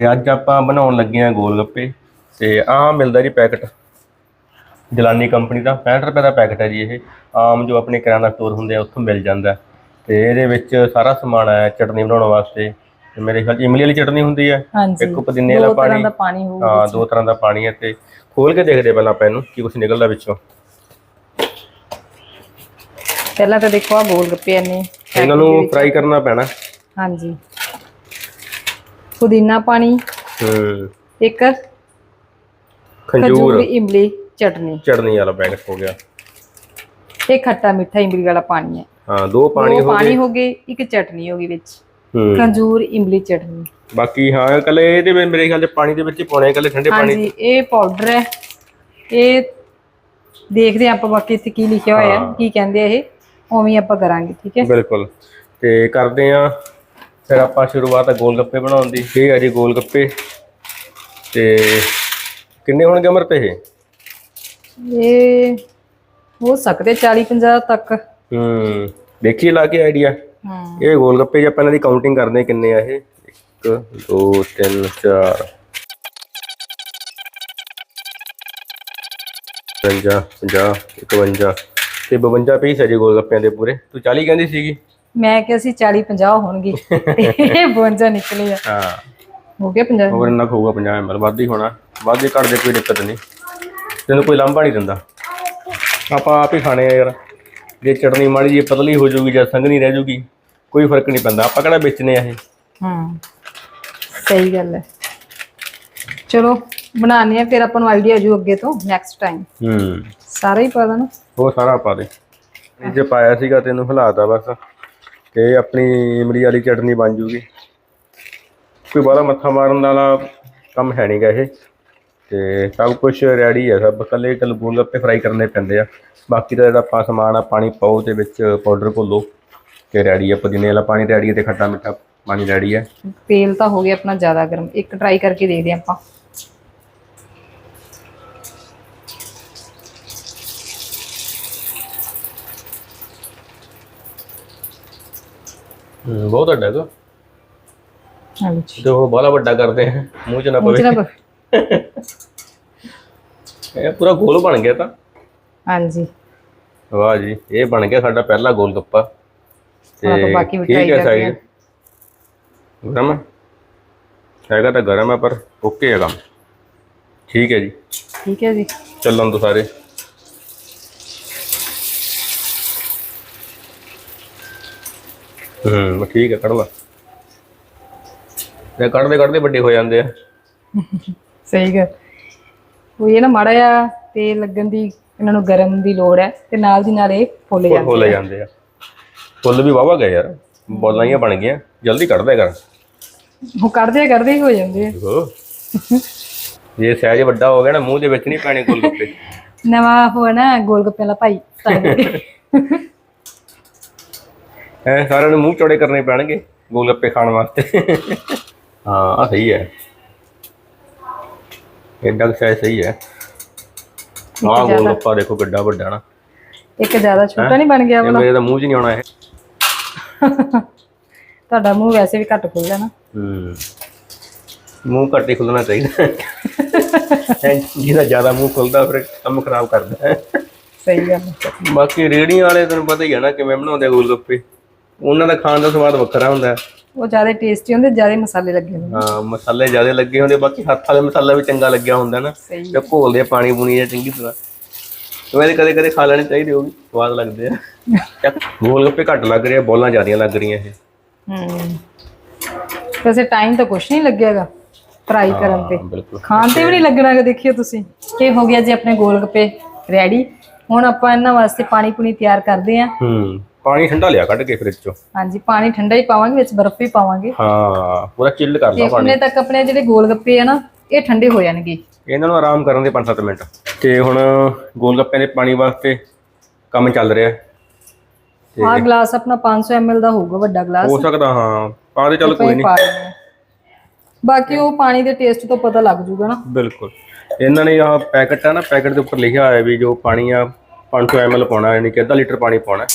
ਤੇ ਅੱਜ ਆਪਾਂ ਬਣਾਉਣ ਲੱਗੇ ਆ ਗੋਲ ਗੱਪੇ ਤੇ ਆਹ ਮਿਲਦਾ ਜੀ ਪੈਕਟ। ਜਲਾਨੀ ਕੰਪਨੀ ਦਾ 65 ਰੁਪਏ ਦਾ ਪੈਕਟ ਹੈ ਜੀ ਇਹ। ਆਮ ਜੋ ਆਪਣੇ ਕਿਰਾਣਾ ਸਟੋਰ ਹੁੰਦੇ ਆ ਉੱਥੋਂ ਮਿਲ ਜਾਂਦਾ। ਤੇ ਇਹਦੇ ਵਿੱਚ ਸਾਰਾ ਸਮਾਨ ਹੈ ਚਟਨੀ ਬਣਾਉਣ ਵਾਸਤੇ। ਤੇ ਮੇਰੇ ਖਿਆਲ ਇਮਲੀ ਵਾਲੀ ਚਟਨੀ ਹੁੰਦੀ ਹੈ ਇੱਕ ਪੁਦੀਨੇ ਵਾਲਾ ਪਾਣੀ। ਦਾ ਪਾਣੀ ਹੋਊਗਾ ਹਾਂ ਦੋ ਤਰ੍ਹਾਂ ਦਾ ਪਾਣੀ ਹੈ ਤੇ ਖੋਲ ਕੇ ਦੇਖਦੇ ਪਹਿਲਾਂ ਆਪਾਂ ਇਹਨੂੰ ਕੀ ਕੁਝ ਨਿਕਲਦਾ ਵਿੱਚੋਂ। ਪਹਿਲਾਂ ਤਾਂ ਦੇਖੋ ਆ ਗੋਲ ਗੱਪੇ ਨੇ ਇਹਨਾਂ ਨੂੰ ਫਰਾਈ ਕਰਨਾ ਪੈਣਾ। ਹਾਂਜੀ। ਪੁਦੀਨਾ ਪਾਣੀ ਹੂੰ। ਇੱਕ ਖੰਜੂਰ। ਖਜੂਰ ਇਮਲੀ ਚਟਨੀ। ਚਟਨੀ ਵਾਲਾ ਪੈਕਟ ਹੋ ਗਿਆ। ਇਹ ਖੱਟਾ ਮਿੱਠਾ ਇਮਲੀ ਵਾਲਾ ਪਾਣੀ ਹੈ। ਹਾਂ ਦੋ ਪਾਣੀ ਦੋ ਹੋ ਪਾਣੀ ਗਏ। ਹੋ ਗਏ ਇੱਕ ਚਟਨੀ ਹੋ ਗਈ ਵਿੱਚ। ਹੂੰ। ਖਜੂਰ ਇਮਲੀ ਚਟਨੀ। ਬਾਕੀ ਹਾਂ ਕੱਲੇ ਇਹਦੇ ਵਿੱਚ ਮੇਰੇ ਖਿਆਲ 'ਚ ਪਾਣੀ ਦੇ ਵਿੱਚ ਹੀ ਪਾਉਣੇ ਕੱਲੇ ਠੰਡੇ ਪਾਣੀ ਹਾਂਜੀ ਇਹ ਪਾਊਡਰ ਹੈ। ਇਹ ਦੇਖਦੇ ਹਾਂ ਆਪਾਂ ਬਾਕੀ ਇੱਥੇ ਕੀ ਲਿਖਿਆ ਹੋਇਆ ਹੈ। ਕੀ ਕਹਿੰਦੇ ਆ ਇਹ। ਉਵੇਂ ਹੀ ਆਪਾਂ ਕਰਾਂਗੇ ਠੀਕ ਹੈ। ਬਿਲਕੁਲ। ਤੇ ਕਰਦੇ ਆ ਫਿਰ ਆਪਾਂ ਸ਼ੁਰੂਆਤ ਗੋਲ ਗੱਪੇ ਬਣਾਉਣ ਦੀ। ਇਹ ਹੈ ਜੀ ਗੋਲ ਗੱਪੇ ਤੇ ਕਿੰਨੇ ਹੋਣਗੇ ਅਮਰ ਇਹ ਇਹ ਹੋ ਸਕਦੇ 40 50 ਤੱਕ। ਹੂੰ ਦੇਖੀ ਲਾ ਕੇ ਆਈਡੀਆ। ਹਮ ਇਹ ਗੋਲ ਗੱਪੇ ਜੇ ਆਪਾਂ ਇਹਨਾਂ ਦੀ ਕਾਊਂਟਿੰਗ ਕਰਦੇ ਹਾਂ ਕਿੰਨੇ ਆ ਇਹ? 1 2 3 4 50 50 51 ਤੇ 52 ਪੀਸ ਹੈ ਜੀ ਗੋਲ ਗੱਪਿਆਂ ਦੇ ਪੂਰੇ। ਤੂੰ 40 ਕਹਿੰਦੀ ਸੀਗੀ? ਮੈਂ ਕਿਹਾ ਸੀ 40 50 ਹੋਣਗੇ। ਇਹ 52 ਨਿਕਲੇ ਆ। ਹਾਂ। ਹੋ ਗਿਆ 50 ਹੋਰ ਇੰਨਾ ਹੋਊਗਾ 50 ml ਵੱਧ ਹੀ ਹੋਣਾ। ਵੱਧ ਹੀ ਘੱਟ ਦੇ ਕੋਈ ਦਿੱਕਤ ਨਹੀਂ। ਤੈਨੂੰ ਕੋਈ ਲਾਂਭਾ ਨਹੀਂ ਦਿੰਦਾ। ਆਪਾਂ ਆਪ ਹੀ ਖਾਣੇ ਆ ਯਾਰ। ਜੇ ਚਟਨੀ ਮਾੜੀ ਜੀ ਪਤਲੀ ਹੋ ਜਾਊਗੀ ਜਾਂ ਸੰਘਣੀ ਰਹਿ ਜਾਊਗੀ ਕੋਈ ਫ਼ਰਕ ਨਹੀਂ ਪੈਂਦਾ। ਆਪਾਂ ਕਿਹੜਾ ਵੇਚਨੇ ਆ ਇਹ? ਹਮ ਸਹੀ ਗੱਲ ਹੈ। ਚਲੋ ਬਣਾਉਂਦੇ ਆ ਫਿਰ ਆਪਾਂ ਨੂੰ ਆਈਡੀਆ ਜੂ ਅੱਗੇ ਤੋਂ ਨੈਕਸਟ ਟਾਈਮ ਹੂੰ। ਸਾਰਾ ਹੀ ਪਤਾ ਨਾ ਉਹ ਸਾਰਾ ਪਾ ਦੇ। ਜੇ ਪਾਇਆ ਸੀਗਾ ਤੈਨੂੰ ਹਿਲਾਤਾ ਬਸ। ਤੇ ਆਪਣੀ ਇਮਲੀ ਵਾਲੀ ਚਟਨੀ ਬਣ ਜੂਗੀ। ਕੋਈ ਬਾਹਲਾ ਮੱਥਾ ਮਾਰਨ ਵਾਲਾ ਕੰਮ ਹੈ ਨਹੀਂਗਾ ਇਹ। ਤੇ ਸਭ ਕੁਝ ਰੈਡੀ ਹੈ ਸਭ। ਕੱਲੇ ਕੱਲ ਗੋਲ ਗੱਪੇ ਫਰਾਈ ਕਰਨੇ ਪੈਂਦੇ ਆ। ਬਾਕੀ ਦਾ ਜਿਹੜਾ ਆਪਾਂ ਸਮਾਨ ਆ ਪਾਣੀ ਪਾਓ ਤੇ ਵਿੱਚ ਪਾਊਡਰ ਘੋਲੋ ਤੇ ਰੈਡੀ ਹੈ ਪੁਦੀਨੇ ਵਾਲਾ ਪਾਣੀ ਰੈਡੀ ਹੈ ਤੇ ਖੱਟਾ ਮਿੱਠਾ ਪਾਣੀ ਰੈਡੀ ਹੈ ਤੇਲ ਤਾਂ ਹੋ ਗਿਆ ਆਪਣਾ ਜ਼ਿਆਦਾ ਗਰਮ। ਇੱਕ ਟਰਾਈ ਕਰਕੇ ਦੇਖਦੇ ਹਾਂ ਆਪਾਂ। ਬਹੁਤ ਵੱਡਾ ਹੈਗਾ ਹਾਂਜੀ। ਤੇ ਬਾਹਲਾ ਵੱਡਾ ਕਰਦੇ ਆ। ਮੂੰਹ ਚ ਨਾ ਪਵੇ। ਇਹ ਪੂਰਾ ਗੋਲ ਬਣ ਗਿਆ ਤਾਂ। ਹਾਂਜੀ। ਵਾਹ ਜੀ ਇਹ ਬਣ ਗਿਆ ਸਾਡਾ ਪਹਿਲਾ ਗੋਲ ਗੱਪਾ। ਆਪਾਂ ਬਾਕੀ ਠੀਕ ਹੈ ਸਾਈਜ਼। ਗਰਮ। ਹੈ? ਹੈਗਾ ਤਾਂ ਗਰਮ ਹੈ ਪਰ ਓਕੇ ਹੈ ਕੰਮ ਠੀਕ ਹੈ ਜੀ। ਠੀਕ ਹੈ ਜੀ। ਚੱਲਣ ਦੋ ਸਾਰੇ। ਹੂੰ ਠੀਕ ਹੈ ਕੱਢ ਲਾ। ਇਹ ਕੱਢਦੇ ਕੱਢਦੇ ਵੱਡੇ ਹੋ ਜਾਂਦੇ ਆ। ਸਹੀ ਗੱਲ। ਉਹ ਇਹ ਨਾ ਮਾੜਾ ਜਿਹਾ ਤੇਲ ਲੱਗਣ ਦੀ ਇਹਨਾਂ ਨੂੰ ਗਰਮ ਦੀ ਲੋੜ ਹੈ ਤੇ ਨਾਲ ਦੀ ਨਾਲ ਇਹ ਫੁੱਲ ਜਾਂਦੇ ਹੋ ਲੈ ਜਾਂਦੇ ਆ। ਫੁੱਲ ਵੀ ਵਾਵਾ ਗਏ ਯਾਰ ਬੋਲਾਂ ਹੀ ਬਣ ਗਈਆਂ। ਜਲਦੀ ਕੱਢ ਦਿਆ ਕਰ ਉਹ ਕੱਢਦੇ ਕਰਦੇ ਹੀ ਹੋ ਜਾਂਦੇ ਆ। ਦੇਖੋ ਜੇ ਸਾਈਜ਼ ਵੱਡਾ ਹੋ ਗਿਆ ਨਾ ਮੂੰਹ ਦੇ ਵਿੱਚ ਨਹੀਂ ਪੈਣੇ ਗੋਲ ਗੱਪੇ ਨਵਾਂ ਹੋਇਆ ਨਾ ਗੋਲ ਗੱਪੇ ਵਾਲਾ ਭਾਈ ਸਾਡੇ। ਐ ਸਾਰਿਆਂ ਨੂੰ ਮੂੰਹ ਚੌੜੇ ਕਰਨੇ ਪੈਣਗੇ ਗੋਲ ਗੱਪੇ ਖਾਣ ਵਾਸਤੇ। ਹਾਂ ਆ ਸਹੀ ਹੈ। ਐਡਾ ਕੁ ਸਹੀ ਹੈ। ਆਹ ਗੋਲ ਗੱਪਾ ਦੇਖੋ ਕਿੱਡਾ ਵੱਡਾ ਨਾ। ਇੱਕ ਜ਼ਿਆਦਾ ਛੋਟਾ ਨਹੀਂ ਬਣ ਗਿਆ ਇਹ ਮੇਰੇ ਤਾਂ ਮੂੰਹ 'ਚ ਨਹੀਂ ਆਉਣਾ ਇਹ। ਤੁਹਾਡਾ ਮੂੰਹ ਵੈਸੇ ਵੀ ਘੱਟ ਖੁੱਲਦਾ ਨਾ। ਹੂੰ। ਮੂੰਹ ਘੱਟ ਹੀ ਖੁੱਲਣਾ ਚਾਹੀਦਾ। ਜਿਹਦਾ ਜ਼ਿਆਦਾ ਮੂੰਹ ਖੁੱਲਦਾ ਫਿਰ ਕੰਮ ਖਰਾਬ ਕਰਦਾ। ਹੈ ਸਹੀ ਗੱਲ ਹੈ। ਬਾਕੀ ਰੇੜੀਆਂ ਵਾਲੇ ਤੈਨੂੰ ਪਤਾ ਹੀ ਹੈ ਨਾ ਕਿਵੇਂ ਬਣਾਉਂਦੇ ਆ ਗੋਲ ਗੱਪੇ ਉਹਨਾਂ ਦਾ ਖਾਣ ਦਾ ਸਵਾਦ ਵੱਖਰਾ ਹੁੰਦਾ ਹੈ। ਉਹ ਜ਼ਿਆਦਾ ਟੇਸਟੀ ਹੁੰਦੇ ਜ਼ਿਆਦਾ ਮਸਾਲੇ ਲੱਗੇ ਹੁੰਦੇ। ਹਾਂ ਮਸਾਲੇ ਜ਼ਿਆਦਾ ਲੱਗੇ ਹੁੰਦੇ ਬਾਕੀ ਹੱਥ ਵਾਲੇ ਮਸਾਲਾ ਵੀ ਚੰਗਾ ਲੱਗਿਆ ਹੁੰਦਾ ਨਾ। ਸਹੀ ਤੇ ਘੋਲਦੇ ਆ ਪਾਣੀ ਪੂਣੀ ਜਾਂ ਚੰਗੀ ਤਰ੍ਹਾਂ। ਵੈਸੇ ਕਦੇ ਕਦੇ ਖਾ ਲੈਣੇ ਚਾਹੀਦੇ ਵੀ ਸਵਾਦ ਲੱਗਦੇ ਆ। ਗੋਲ ਗੱਪੇ ਘੱਟ ਲੱਗ ਰਹੇ ਆ ਬੋਲਾਂ ਜ਼ਿਆਦੀਆਂ ਲੱਗ ਰਹੀਆਂ ਇਹ। ਹੂੰ। ਵੈਸੇ ਟਾਈਮ ਤਾਂ ਕੁਛ ਨਹੀਂ ਲੱਗੇਗਾ ਫਰਾਈ ਕਰਨ ਤੇ। ਖਾਣ ਤੇ ਵੀ ਨਹੀਂ ਲੱਗਣਾ ਕਿ ਦੇਖਿਓ ਤੁਸੀਂ। ਇਹ ਹੋ ਗਿਆ ਜੀ ਆਪਣੇ ਗੋਲ ਗੱਪੇ ਰੈਡੀ ਹੁਣ ਆਪਾਂ ਇਹਨਾਂ ਵਾਸਤੇ ਪਾਣੀ ਪੂਣੀ ਤਿਆਰ ਕਰਦੇ ਆਂ ਹੂੰ। ਪਾਣੀ ਠੰਡਾ ਲਿਆ ਕੱਢ ਕੇ ਫ੍ਰਿਜ ਚੋਂ। ਹਾਂਜੀ ਪਾਣੀ ਠੰਡਾ ਹੀ ਪਾਵਾਂਗੇ ਵਿੱਚ ਬਰਫ਼ ਵੀ ਪਾਵਾਂਗੇ। ਹਾਂ ਪੂਰਾ ਚਿੱਲ ਕਰ ਤੇ ਲਾ ਪਾਣੀ। ਉਹਨੇ ਤੱਕ ਆਪਣੇ ਜਿਹੜੇ ਗੋਲ ਗੱਪੇ ਆ ਨਾ ਇਹ ਠੰਡੇ ਹੋ ਜਾਣਗੇ। ਇਹਨਾਂ ਨੂੰ ਆਰਾਮ ਕਰਨ ਦੇ 5-7 ਮਿੰਟ। ਤੇ ਹੁਣ ਗੋਲ ਗੱਪੇ ਦੇ ਪਾਣੀ ਵਾਸਤੇ ਕੰਮ ਚੱਲ ਰਿਹਾ। ਆਹ ਗਲਾਸ ਆਪਣਾ 500 ml ਦਾ ਹੋਊਗਾ ਵੱਡਾ ਗਲਾਸ ਹੋ ਸਕਦਾ ਹਾਂ। ਪਾ ਦੇ ਚੱਲ ਕੋਈ ਨਹੀਂ ਹਾਂ। ਬਾਕੀ ਉਹ ਪਾਣੀ ਦੇ ਟੇਸਟ ਤੋਂ ਪਤਾ ਲੱਗ ਜੂਗਾ ਨਾ। ਬਿਲਕੁਲ। ਇਹਨਾਂ ਨੇ ਆਹ ਪੈਕਟ ਆ ਨਾ ਪੈਕਟ ਦੇ ਉੱਪਰ ਲਿਖਿਆ ਹੋਇਆ ਵੀ ਜੋ ਪਾਣੀ ਆ 500 ml ਪਾਉਣਾ ਯਾਨੀ ਕਿ ਅੱਧਾ ਲੀਟਰ ਪਾਣੀ ਪਾਉਣਾ।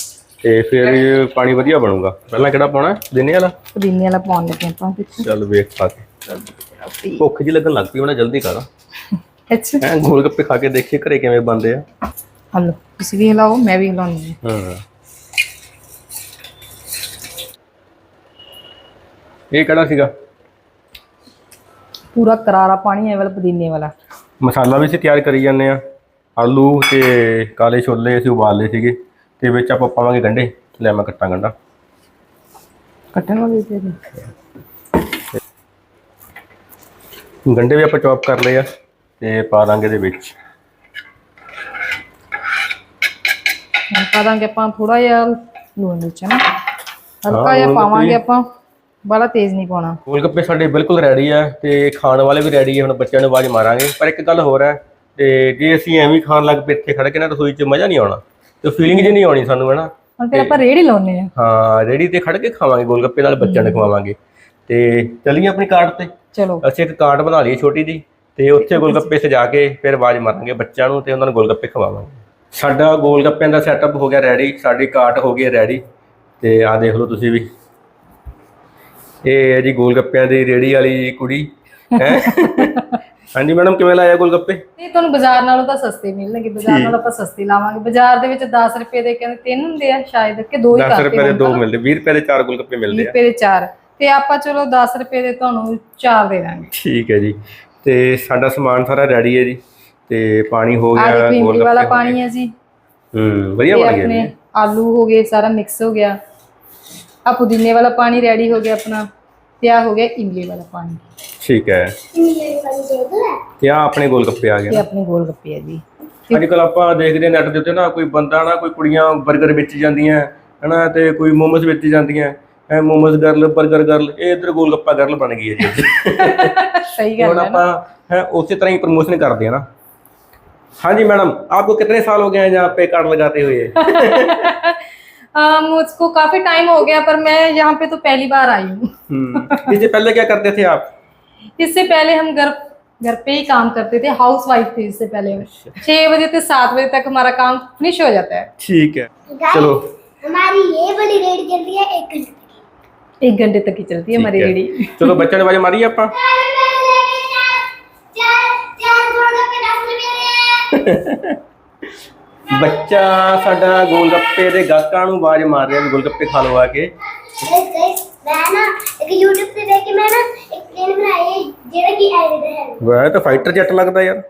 ਤੇ ਫਿਰ ਇਹ ਪਾਣੀ ਵਧੀਆ ਬਣੂਗਾ। ਪਹਿਲਾਂ ਕਿਹੜਾ ਪਾਉਣਾ ਦਿਨੇ ਵਾਲਾ? ਪੁਦੀਨੇ ਵਾਲਾ ਪਾਉਣ ਲੱਗੇ ਆਪਾਂ ਵਿੱਚ ਚੱਲ ਵੇਖ ਪਾ ਕੇ। ਭੁੱਖ ਜੀ ਲੱਗਣ ਲੱਗ ਪਈ ਉਹਨਾਂ ਜਲਦੀ ਕਰ ਅੱਛਾ। ਐ ਗੋਲ ਗੱਪੇ ਖਾ ਕੇ ਦੇਖੀਏ ਘਰੇ ਕਿਵੇਂ ਬਣਦੇ ਆ। ਹਲੋ ਤੁਸੀਂ ਵੀ ਹਿਲਾਓ ਮੈਂ ਵੀ ਹਿਲਾਉਂਦੀ ਹਾਂ। ਹਾਂ। ਇਹ ਕਿਹੜਾ ਸੀਗਾ? ਪੂਰਾ ਕਰਾਰਾ ਪਾਣੀ ਹੈ ਵਾਲਾ ਪੁਦੀਨੇ ਵਾਲਾ। ਮਸਾਲਾ ਵੀ ਅਸੀਂ ਤਿਆਰ ਕਰੀ ਜਾਂਦੇ ਆ ਆਲੂ ਤੇ ਕਾਲੇ ਛੋਲੇ ਅਸੀਂ ਉਬਾਲ ਲਏ ਸੀਗੇ। ਤੇ ਵਿੱਚ ਆਪਾਂ ਪਾਵਾਂਗੇ ਗੰਢੇ ਲੈ ਮੈਂ ਕੱਟਾਂ ਗੰਢਾ ਕੱਟਣ ਵਾਲੇ ਤੇ ਗੰਢੇ ਵੀ ਆਪਾਂ ਚੌਪ ਕਰ ਲਏ ਆ ਤੇ ਪਾ ਦਾਂਗੇ ਇਹਦੇ ਵਿੱਚ। ਪਾ ਦਾਂਗੇ ਆਪਾਂ ਥੋੜਾ ਜਿਹਾ ਲੂਣ ਵਿੱਚ ਨਾ? ਹਲਕਾ ਜਿਹਾ ਪਾਵਾਂਗੇ ਆਪਾਂ। ਬੜਾ ਤੇਜ਼ ਨਹੀਂ ਪਾਉਣਾ। ਗੋਲ ਗੱਪੇ ਸਾਡੇ ਬਿਲਕੁਲ ਰੈਡੀ ਆ ਤੇ ਖਾਣ ਵਾਲੇ ਵੀ ਰੈਡੀ ਆ ਹੁਣ ਬੱਚਿਆਂ ਨੂੰ ਆਵਾਜ਼ ਮਾਰਾਂਗੇ। ਪਰ ਇੱਕ ਗੱਲ ਹੋਰ ਹੈ ਤੇ ਜੇ ਅਸੀਂ ਐਵੇਂ ਖਾਣ ਲੱਗ ਪਏ ਇੱਥੇ ਖੜ ਕੇ ਨਾ ਰਸੋਈ 'ਚ ਮਜ਼ਾ ਨਹੀਂ ਆਉਣਾ। ਤੇ ਫੀਲਿੰਗ ਜੀ ਨਹੀਂ ਆਉਣੀ ਸਾਨੂੰ ਹੈਨਾ? ਹੁਣ ਫਿਰ ਆਪਾਂ ਰੇੜੀ ਲਾਉਨੇ ਆ ਹਾਂ ਰੇੜੀ ਤੇ ਖੜ ਕੇ ਖਾਵਾਂਗੇ ਗੋਲ ਗੱਪੇ ਨਾਲ ਬੱਚਿਆਂ ਨੂੰ ਖਵਾਵਾਂਗੇ। ਤੇ ਚੱਲੀਏ ਆਪਣੀ ਕਾਰਟ ਤੇ। ਚਲੋ। ਅਸੀਂ ਇੱਕ ਕਾਰਟ ਬਣਾ ਲਈ ਛੋਟੀ ਜੀ ਤੇ ਉੱਥੇ ਗੋਲ ਗੱਪੇ ਸਜਾ ਕੇ ਫਿਰ ਆਵਾਜ਼ ਮਾਰਾਂਗੇ ਬੱਚਿਆਂ ਨੂੰ ਤੇ ਉਹਨਾਂ ਨੂੰ ਗੋਲ ਗੱਪੇ ਖਵਾਵਾਂਗੇ। ਸਾਡਾ ਗੋਲ ਗੱਪਿਆਂ ਦਾ ਸੈਟਅਪ ਹੋ ਗਿਆ ਰੈਡੀ ਸਾਡੀ ਕਾਰਟ ਹੋ ਗਈ ਰੈਡੀ ਤੇ ਆਹ ਦੇਖ ਲਓ ਤੁਸੀਂ ਵੀ। ਇਹ ਹੈ ਜੀ ਗੋਲ ਗੱਪਿਆਂ ਦੀ ਰੇੜੀ ਵਾਲੀ ਕੁੜੀ ਹੈ? ਹਾਂਜੀ ਮੈਡਮ ਕਿਵੇਂ ਲਾਇਆ ਗੋਲ ਗੱਪੇ ਇਹ ਤੁਹਾਨੂੰ ਬਾਜ਼ਾਰ ਨਾਲੋਂ ਤਾਂ ਸਸਤੇ ਮਿਲਣਗੇ ਬਾਜ਼ਾਰ ਨਾਲੋਂ ਆਪਾਂ ਸਸਤੇ ਲਾਵਾਂਗੇ। ਬਾਜ਼ਾਰ ਦੇ ਵਿੱਚ 10 ਰੁਪਏ ਦੇ ਕਹਿੰਦੇ ਤਿੰਨ ਹੁੰਦੇ ਆ ਸ਼ਾਇਦ ਕਿ ਦੋ ਹੀ 10 ਕਰਤੇ ਰੁਪਏ ਦੇ ਦੋ ਮਿਲਦੇ 20 ਰੁਪਏ ਦੇ ਚਾਰ ਗੋਲ ਗੱਪੇ 20 ਮਿਲਦੇ ਆ। ਰੁਪਏ ਦੇ ਚਾਰ। ਤੇ ਆਪਾਂ ਚਲੋ 10 ਰੁਪਏ ਦੇ ਤੁਹਾਨੂੰ ਚਾਰ ਦੇ ਦਾਂਗੇ। ਠੀਕ ਹੈ ਜੀ। ਤੇ ਸਾਡਾ ਸਮਾਨ ਸਾਰਾ ਰੈਡੀ ਹੈ ਜੀ। ਤੇ ਪਾਣੀ ਹੋ ਗਿਆ ਦੇਖੋ ਇਮਲੀ ਗੋਲ ਵਾਲਾ ਪਾਣੀ ਹੈ ਜੀ। ਹੂੰ ਵਧੀਆ ਬਣ ਗਿਆ ਜੀ। ਆਲੂ ਹੋ ਗਏ ਸਾਰਾ ਮਿਕਸ ਹੋ ਗਿਆ। ਆ ਪੁਦੀਨੇ ਵਾਲਾ ਪਾਣੀ ਰੈਡੀ ਹੋ ਗਿਆ ਆਪਣਾ। ਤੇ ਆ ਹੋ ਗਿਆ ਇਮਲੀ ਵਾਲਾ ਪਾਣੀ। ਠੀਕ ਹੈ। ਇਮਲੀ ਵਾਲਾ ਜਦੋਂ ਹੈ ਆ ਆਪਣੇ ਗੋਲ ਗੱਪੇ ਆ ਤੇ ਗਏ ਆਪਣੇ ਗੋਲ ਗੱਪੇ ਆ ਜੀ। ਅੱਜ ਕੱਲ ਆਪਾਂ ਦੇਖਦੇ ਨੈਟ ਦੇ ਉੱਤੇ ਨਾ ਕੋਈ ਬੰਦਾ ਨਾ ਕੋਈ ਕੁੜੀਆਂ 버ਗਰ ਵੇਚੀ ਜਾਂਦੀਆਂ ਹਨਾ ਤੇ ਕੋਈ ਮੋਮੋਸ ਵੇਚੀ ਜਾਂਦੀਆਂ ਐ ਮੋਮੋਸ ਗਰਲ 버ਗਰ ਗਰਲ ਇਹ ਇਧਰ ਗੋਲ ਗੱਪਾ ਗਰਲ ਬਣ ਗਈ ਹੈ ਜੀ। ਸਹੀ ਗੱਲ ਹੈ ਆਪਾਂ ਹੈ ਉਸੇ ਤਰ੍ਹਾਂ ਹੀ ਪ੍ਰਮੋਸ਼ਨ ਕਰਦੇ ਆ ਨਾ। ਹਾਂਜੀ ਮੈਡਮ ਆਪਕੋ ਕਿੰਨੇ ਸਾਲ ਹੋ ਗਏ ਹੈ ਜਹਾਂ ਪੇ ਕਾਰ ਲਗਾਤੇ ਹੋਏ? मुझको काफ़ी टाइम हो गया पर मैं यहाँ पे तो पहली बार आई हूँ हम्म, इससे पहले क्या करते थे आप इससे पहले हम घर घर पे ही काम करते थे हाउस वाइफ थे इससे पहले छह बजे से सात बजे तक हमारा काम फिनिश हो जाता है ठीक है चलो हमारी ये वाली रेड चलती है एक घंटे एक घंटे तक ही चलती है हमारी रेडी चलो बच्चों ने बाजी मारी ਆਪਾਂ ਬੱਚਾ ਸਾਡਾ ਗੋਲਗੱਪੇ ਦੇ ਗਾਹਕਾਂ ਨੂੰ ਆਵਾਜ਼ ਮਾਰ ਰਿਹਾ ਗੋਲਗੱਪੇ ਖਾ ਲਓ ਕੇ। ਜਿਹੜਾ ਵਾਹ ਤਾਂ ਫਾਈਟਰ ਜੱਟ ਲੱਗਦਾ ਯਾਰ।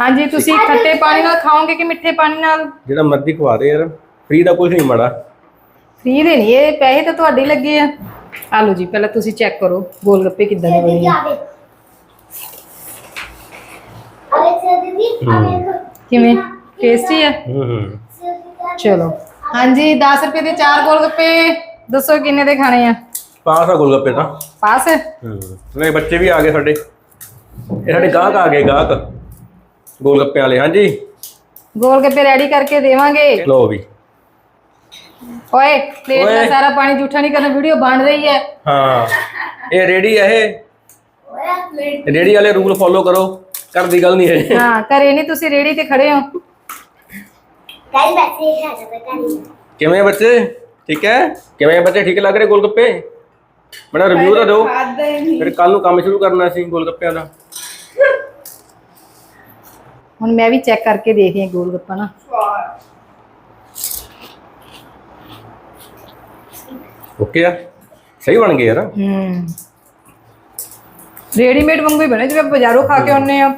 ਹਾਂਜੀ ਤੁਸੀਂ ਖੱਟੇ ਪਾਣੀ ਨਾਲ ਖਾਓਗੇ ਕਿ ਮਿੱਠੇ ਪਾਣੀ ਨਾਲ? ਜਿਹੜਾ ਮਰਜ਼ੀ ਖਵਾ ਦੇ ਯਾਰ ਫ੍ਰੀ ਦਾ ਕੁਝ ਨਹੀਂ ਮਾੜਾ। ਫ੍ਰੀ ਦੇ ਨਹੀਂ ਇਹ ਪੈਸੇ ਤਾਂ ਤੁਹਾਡੇ ਲੱਗੇ ਆ। ਆ ਲਓ ਜੀ ਪਹਿਲਾਂ ਤੁਸੀਂ ਚੈੱਕ ਕਰੋ ਗੋਲ ਗੱਪੇ ਕਿੱਦਾਂ ਦੇ ਬਣੇ ਆ। ਆਵੇ ਆਵੇ ਸਰ ਦੀਦੀ ਆਵੇ ਕਿਵੇਂ? ਟੇਸਟੀ ਆ? ਹੂੰ ਚਲੋ। ਹਾਂਜੀ 10 ਰੁਪਏ ਦੇ ਚਾਰ ਗੋਲਗੱਪੇ। ਦੱਸੋ ਕਿੰਨੇ ਦੇ ਖਾਣੇ ਆ? ਪਾਸ ਆ ਗੋਲਗੱਪੇ ਤਾਂ। ਪਾਸ? ਹੂੰ। ਨਹੀਂ ਬੱਚੇ ਵੀ ਆ ਗਏ ਸਾਡੇ। ਇਹ ਸਾਡੇ ਗਾਹਕ ਆ ਗਏ ਗਾਹਕ। ਗੋਲਗੱਪੇ ਵਾਲੇ ਹਾਂਜੀ। ਗੋਲਗੱਪੇ ਰੈਡੀ ਕਰਕੇ ਦੇਵਾਂਗੇ। ਲੋ ਵੀ। ਓਏ ਪਲੇਟ ਦਾ ਸਾਰਾ ਪਾਣੀ ਜੂਠਾ ਨਹੀਂ ਕਰਨਾ ਵੀਡੀਓ ਬਣ ਰਹੀ ਹੈ। ਹਾਂ। ਇਹ ਰੈਡੀ ਹੈ ਇਹ। ਰੈਡੀ ਵਾਲੇ ਰੂਲ ਫੋਲੋ ਕਰੋ। ਘਰ ਦੀ ਗੱਲ ਨਹੀਂ ਹੈ। ਹਾਂ ਘਰੇ ਨਹੀਂ ਤੁਸੀਂ ਰੇੜੀ ਤੇ ਖੜੇ ਹੋ। ਕੱਲ ਬੱਚੇ ਹੈਗਾ ਪਤਾ ਕਿਵੇਂ ਆ ਬੱਚੇ? ਠੀਕ ਹੈ? ਕਿਵੇਂ ਆ ਬੱਚੇ? ਠੀਕ ਲੱਗ ਰਹੇ ਗੋਲਗੱਪੇ? ਬੜਾ ਰਿਵਿਊ ਤਾਂ ਦਿਓ। ਫਿਰ ਕੱਲ ਨੂੰ ਕੰਮ ਸ਼ੁਰੂ ਕਰਨਾ ਸੀ ਗੋਲਗੱਪਿਆਂ ਦਾ। ਹੁਣ ਮੈਂ ਵੀ ਚੈੱਕ ਕਰਕੇ ਦੇਖਦੀ ਹਾਂ ਗੋਲ ਨਾ। ਓਕੇ ਆ। ਸਹੀ ਬਣ ਗਏ ਯਾਰ। ਹੂੰ। ਰੈਡੀਮੇਡ ਵਾਂਗੂ ਹੀ ਬਣੇ ਜਿਵੇਂ ਬਾਜ਼ਾਰੋਂ ਖਾ ਕੇ ਆਉਂਦੇ ਆ।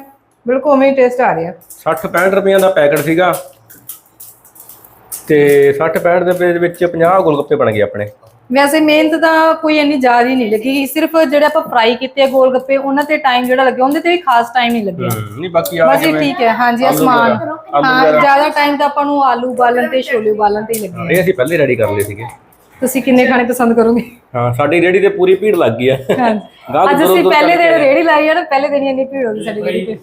ਬਿਲਕੁਲ ਉਵੇਂ ਹੀ ਟੇਸਟ ਆ ਰਿਹਾ 60 65 ਰੁਪਈਆਂ ਦਾ ਪੈਕਟ ਸੀਗਾ। ਤੇ 60 65 ਦੇ ਵਿੱਚ 50 ਗੋਲ ਗੱਪੇ ਬਣ ਗਏ ਆਪਣੇ। ਵੈਸੇ ਮਿਹਨਤ ਤਾਂ ਕੋਈ ਇੰਨੀ ਜ਼ਿਆਦਾ ਹੀ ਨਹੀਂ ਲੱਗੀ। ਸਿਰਫ ਜਿਹੜੇ ਆਪਾਂ ਫਰਾਈ ਕੀਤੇ ਆ ਗੋਲ ਗੱਪੇ ਉਹਨਾਂ ਤੇ ਟਾਈਮ ਜਿਹੜਾ ਲੱਗਿਆ ਉਹਦੇ ਤੇ ਵੀ ਖਾਸ ਟਾਈਮ ਨਹੀਂ ਲੱਗਿਆ। ਨਹੀਂ ਬਾਕੀ ਆ ਇਹ ਠੀਕ ਹੈ। ਹਾਂਜੀ ਅਸਮਾਨ ਹਾਂ। ਜ਼ਿਆਦਾ ਟਾਈਮ ਤਾਂ ਆਪਾਂ ਨੂੰ ਆਲੂ ਉਬਾਲਣ ਤੇ ਛੋਲੇ ਉਬਾਲਣ ਤੇ ਹੀ ਲੱਗਿਆ ਇਹ ਅਸੀਂ ਪਹਿਲੇ ਰੈਡੀ ਕਰ ਲਏ ਸੀਗੇ। ਤੁਸੀਂ ਕਿੰਨੇ ਖਾਣੇ ਪਸੰਦ ਕਰੋਗੇ? ਹਾਂ ਸਾਡੀ ਰੇੜੀ ਤੇ ਪੂਰੀ ਭੀੜ ਲੱਗ ਗਈ ਗਾਹਕ ਅੱਜ ਅਸੀਂ ਪਹਿਲੇ ਦਿਨ ਰੇੜੀ ਲਾਈ ਆ ਨਾ ਪਹਿਲੇ ਦਿਨ ਹੀ ਇੰਨੀ ਭੀੜ ਹੋ ਗਈ ਸਾਡੀ ਰੇੜੀ ਤੇ।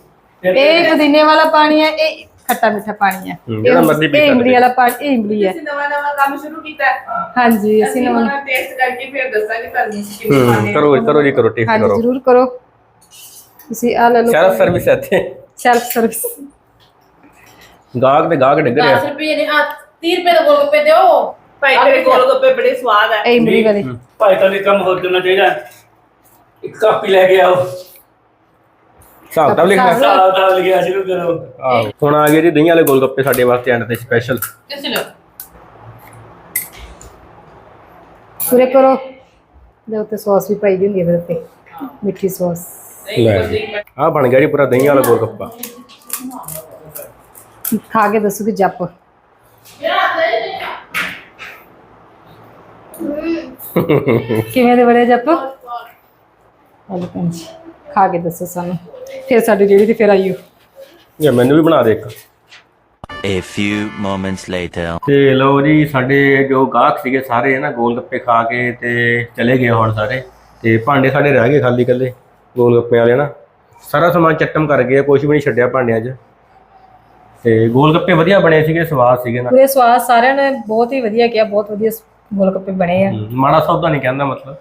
ਇਹ ਪੁਦੀਨੇ ਵਾਲਾ ਪਾਣੀ ਹੈ ਇਹ ਖੱਟਾ ਮਿੱਠਾ ਪਾਣੀ ਹੈ। ਹੂੰ, ਜਿਹੜਾ ਮਰਜ਼ੀ ਪੀ ਇਹ ਸਕਦੇ ਇਮਲੀ ਵਾਲਾ ਪਾਣੀ ਇਹ ਇਮਲੀ ਹੈ। ਅਸੀਂ ਨਵਾਂ ਨਵਾਂ ਕੰਮ ਸ਼ੁਰੂ ਕੀਤਾ ਹੈ। ਹਾਂਜੀ ਅਸੀਂ ਅਸੀਂ ਨਵਾਂ ਉਹਨਾਂ ਟੇਸਟ ਕਰਕੇ ਫਿਰ ਦੱਸਾਂਗੇ ਤੁਹਾਨੂੰ ਕਿਵੇਂ ਹੂੰ ਖਾਣੇ ਕਰੋ ਕਰੋ ਜੀ ਕਰੋ ਟੇਸਟ ਹਾਂਜੀ ਕਰੋ। ਜ਼ਰੂਰ ਕਰੋ। ਤੁਸੀਂ ਆ ਲੈ ਲਓ ਸੈਲਫ ਸਰਵਿਸ ਇੱਥੇ। ਸੈਲਫ ਸਰਵਿਸ ਗਾਹਕ ਤੇ ਗਾਹਕ ਡਿੱਗ ਰਿਹਾ 10 ਰੁਪਏ ਨੇ ਆ 30 ਰੁਪਏ ਦਾ ਗੋਲਗੱਪੇ ਦਿਓ। ਭਾਈ ਤੇਰੇ ਗੋਲਗੱਪੇ ਬੜੇ ਸਵਾਦ ਹੈ ਇਹ ਇਮਲੀ ਵਾਲੇ। ਭਾਈ ਤਾਂ ਕੰਮ ਹੋਰ ਕਰਨਾ ਚਾਹੀਦਾ। ਹੈ। ਇੱਕ ਕਾਪੀ ਲੈ ਕੇ ਆਓ। ਹਿਸਾਬ ਤਾਂ ਲਿਖਣਾ ਸਾਲ ਦਾ ਲਿਖਿਆ ਸ਼ੁਰੂ ਕਰੋ ਆਹੋ ਹੁਣ ਆ ਗਏ ਜੀ ਦਹੀਂ ਵਾਲੇ ਗੋਲ ਗੱਪੇ ਸਾਡੇ ਵਾਸਤੇ ਐਂਡ ਤੇ ਸਪੈਸ਼ਲ ਚਲੋ ਪੂਰੇ ਕਰੋ। ਦੇ ਉੱਤੇ ਸੌਸ ਵੀ ਪਾਈ ਦੀ ਹੁੰਦੀ ਹੈ ਫਿਰ ਉੱਤੇ। ਮਿੱਠੀ ਸੌਸ। ਲੈ ਆ ਬਣ ਗਿਆ ਜੀ ਪੂਰਾ ਦਹੀਂ ਵਾਲਾ ਗੋਲ ਗੱਪਾ ਖਾ ਕੇ ਦੱਸੋ ਕਿ ਜੱਪ। ਕਿਵੇਂ ਦੇ ਬੜੇ ਜੱਪ? ਹਲੋ ਖਾ ਕੇ ਦੱਸੋ ਸਾਨੂੰ। ਫਿਰ ਸਾਡੀ ਰੇੜੀ ਤੇ ਫਿਰ ਆਈਓ। ਇਹ ਮੈਨੂੰ ਵੀ ਬਣਾ ਦੇ ਇੱਕ। A few moments later. ਤੇ ਲਓ ਜੀ ਸਾਡੇ ਜੋ ਗਾਹਕ ਸੀਗੇ ਸਾਰੇ ਨਾ ਗੋਲ ਗੱਪੇ ਖਾ ਕੇ ਤੇ ਚਲੇ ਗਏ ਹੁਣ ਸਾਰੇ। ਤੇ ਭਾਂਡੇ ਸਾਡੇ ਰਹਿ ਗਏ ਖਾਲੀ ਕੱਲੇ ਗੋਲ ਗੱਪੇ ਵਾਲੇ ਨਾ ਸਾਰਾ ਸਮਾਨ ਚੱਟਮ ਕਰ ਗਏ ਕੁਝ ਵੀ ਨਹੀਂ ਛੱਡਿਆ ਭਾਂਡਿਆਂ 'ਚ। ਤੇ ਗੋਲ ਗੱਪੇ ਵਧੀਆ ਬਣੇ ਸੀਗੇ ਸਵਾਦ ਸੀਗੇ ਨਾ। ਪੂਰੇ ਸਵਾਦ ਸਾਰਿਆਂ ਨੇ ਬਹੁਤ ਹੀ ਵਧੀਆ ਕਿਹਾ ਬਹੁਤ ਵਧੀਆ ਗੋਲਗੱਪੇ ਬਣੇ ਆ। ਮਾੜਾ ਸੌਦਾ ਨਹੀਂ ਕਹਿੰਦਾ ਮਤਲਬ।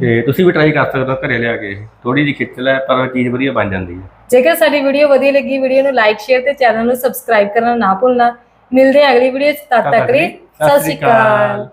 ਤੇ ਤੁਸੀਂ ਵੀ ਟਰਾਈ ਕਰ ਸਕਦੇ ਹੋ ਘਰੇ ਲਿਆ ਕੇ। ਥੋੜੀ ਜਿਹੀ ਖਿੱਚ ਲੈ ਪਰ ਚੀਜ਼ ਵਧੀਆ ਬਣ ਜਾਂਦੀ ਹੈ। ਜੇਕਰ ਸਾਡੀ ਵੀਡੀਓ ਵਧੀਆ ਲੱਗੀ ਵੀਡੀਓ ਨੂੰ ਲਾਈਕ ਸ਼ੇਅਰ ਤੇ ਚੈਨਲ ਨੂੰ ਸਬਸਕ੍ਰਾਈਬ ਕਰਨਾ ਨਾ ਭੁੱਲਣਾ। ਮਿਲਦੇ ਹਾਂ ਅਗਲੀ ਵੀਡੀਓ 'ਚ। ਤਦ ਤੱਕ ਲਈ ਸਤਿ ਸ਼੍ਰੀ ਅਕਾਲ।